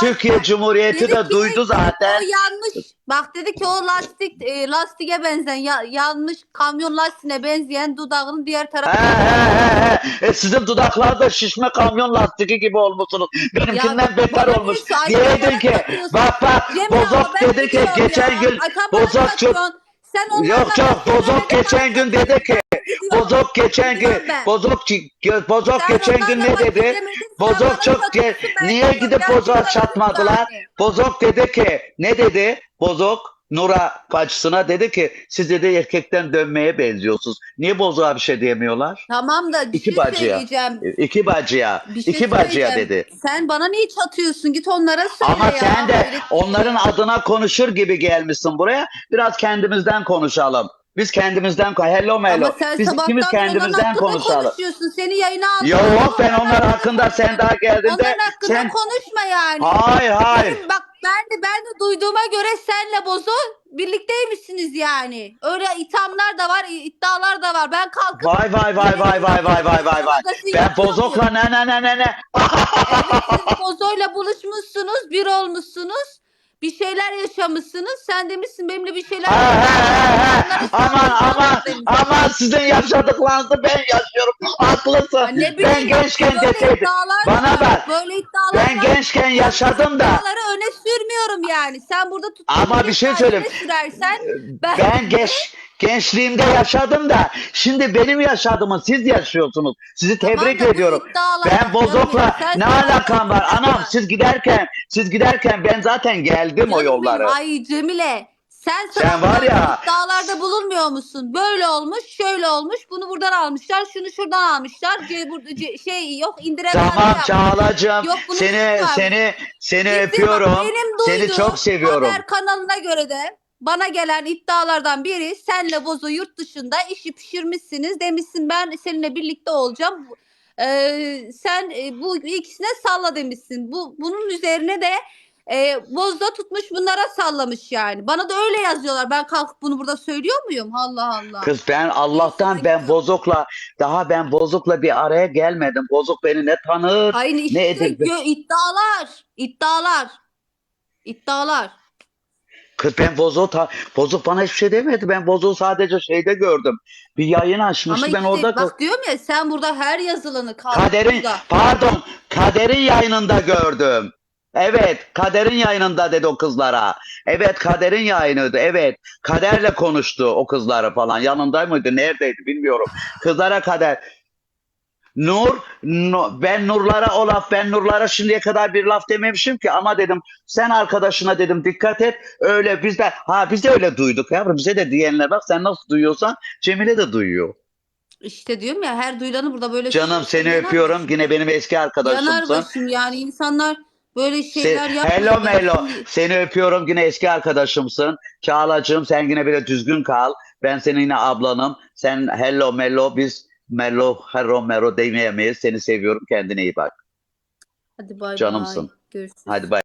Türkiye Cumhuriyeti de duydu zaten. O yanmış. Bak dedi ki o lastik e, lastiğe benzeyen ya, yanmış kamyon lastiğine benzeyen dudağının diğer He tarafı. he he he. E, sizin dudaklar da şişme kamyon lastiği gibi olmuşsunuz. Benimkinden Ya, beter bana olmuş. diyorsun, ay, Diyedin bana ki bakıyorsun. bak bak Cemile Bozok ama ben dedi ki geçen ya. gün Ay, tam bana Bozok çok bakıyorsun. Sen onlarla Yok yok Bozok geçen gün dedi ki Bozok geçen gün. Bozok Bozok geçen gün ne dedi? Bozok çok ge- niye Bozok gidip Bozok'a çatmadılar? Bozok dedi ki ne dedi? Bozok Nura bacısına dedi ki siz dedi erkekten dönmeye benziyorsunuz. Niye Bozok'a bir şey diyemiyorlar? Tamam da bir İki şey bacıya. söyleyeceğim. İki bacıya. Bir şey iki bacıya dedi. Sen bana niye çatıyorsun? Git onlara söyle Ama ya. sen de Öyle- onların adına konuşur gibi gelmişsin buraya. Biraz kendimizden konuşalım. Biz kendimizden hello. Ama sen Biz ikimiz sabahtan beri onların kendimizden konuşalım. konuşuyorsun. Seni yayına aldım. Yok ben onlar hakkında sen daha geldiğinde Onların hakkında sen konuşma yani. hayır hayır. Benim bak ben de ben de duyduğuma göre senle Bozo birlikteymişsiniz yani. Öyle ithamlar da var, iddialar da var. Ben kalkıp Vay vay vay vay vay vay vay vay vay. Ben bozokla ne ne ne ne ne. Siz Bozo'yla buluşmuşsunuz, bir olmuşsunuz. Bir şeyler yaşamışsınız. Sen demişsin benimle bir şeyler Ha, ha, ha, ha. Aman aman aman sizin yaşadıklarınızı ben yaşıyorum. Haklısın. Ne Ben gençken böyle deseydim. iddialar Bana var, bak. Böyle iddialar Ben var. gençken yaşadım da. İddiaları öne sürmüyorum yani. Sen burada tutup Ama bir şey söyleyeyim. sürersen ben, Ben genç gençliğimde yaşadım da şimdi benim yaşadığımı siz yaşıyorsunuz. Sizi tebrik da bu ediyorum. iddialar- Ben Bozok'la Sen- ne sen- alakam var? Anam siz giderken siz giderken ben zaten geldim o Canım benim, Ay Cemile. Sen, Sen var ya- iddialarda bulunmuyor musun? Böyle olmuş, şöyle olmuş. Bunu buradan almışlar, şunu şuradan almışlar. Ce, burada ce- şey yok indiremeyenler Tamam. Çağlacığım. Yok, Seni seni seni öpüyorum. benim Seni duyduğum çok seviyorum. Haber kanalına göre de bana gelen iddialardan biri senle Bozo yurt dışında işi pişirmişsiniz. Demişsin ben seninle birlikte olacağım. Ee, sen e, bu ikisine salla demişsin. Bu bunun üzerine de e, Bozo tutmuş bunlara sallamış yani. Bana da öyle yazıyorlar. Ben kalkıp bunu burada söylüyor muyum? Allah Allah. Kız ben Allah'tan ben Bozok'la daha ben Bozok'la bir araya gelmedim. Bozok beni ne tanır Aynı işte ne edir. gö- iddialar, iddialar, iddialar. Ben Bozok ta- Bozok bana hiçbir şey demedi. Ben Bozok'u sadece şeyde gördüm. Bir yayın açmıştı. Ama ben işte orada bak diyorum ya sen burada her yazılanı Kader'in burada. pardon Kader'in yayınında gördüm. Evet Kader'in yayınında dedi o kızlara. Evet Kader'in yayınıydı. Evet Kader'le konuştu o kızları falan. Yanında mıydı? Neredeydi bilmiyorum. Kızlara Kader. Nur, Nu- ben Nurlara o laf, ben Nurlara şimdiye kadar bir laf dememişim ki ama dedim sen arkadaşına dedim dikkat et öyle biz de ha biz de öyle duyduk yavrum bize de diyenler bak sen nasıl duyuyorsan Cemile de duyuyor. İşte diyorum ya her duyulanı burada böyle Canım şey- seni yanar öpüyorum başım. yine benim eski Yanar arkadaşımsın. başım yani insanlar böyle şeyler yapmıyor. Hello Melo. Seni öpüyorum yine eski arkadaşımsın. Çağlacığım sen yine böyle düzgün kal. Ben senin yine ablanım. Sen hello Melo biz Melo hello Melo demeyemeyiz. Seni seviyorum. Kendine iyi bak. Hadi bay bay. Canımsın. Görüşürüz. Hadi bay.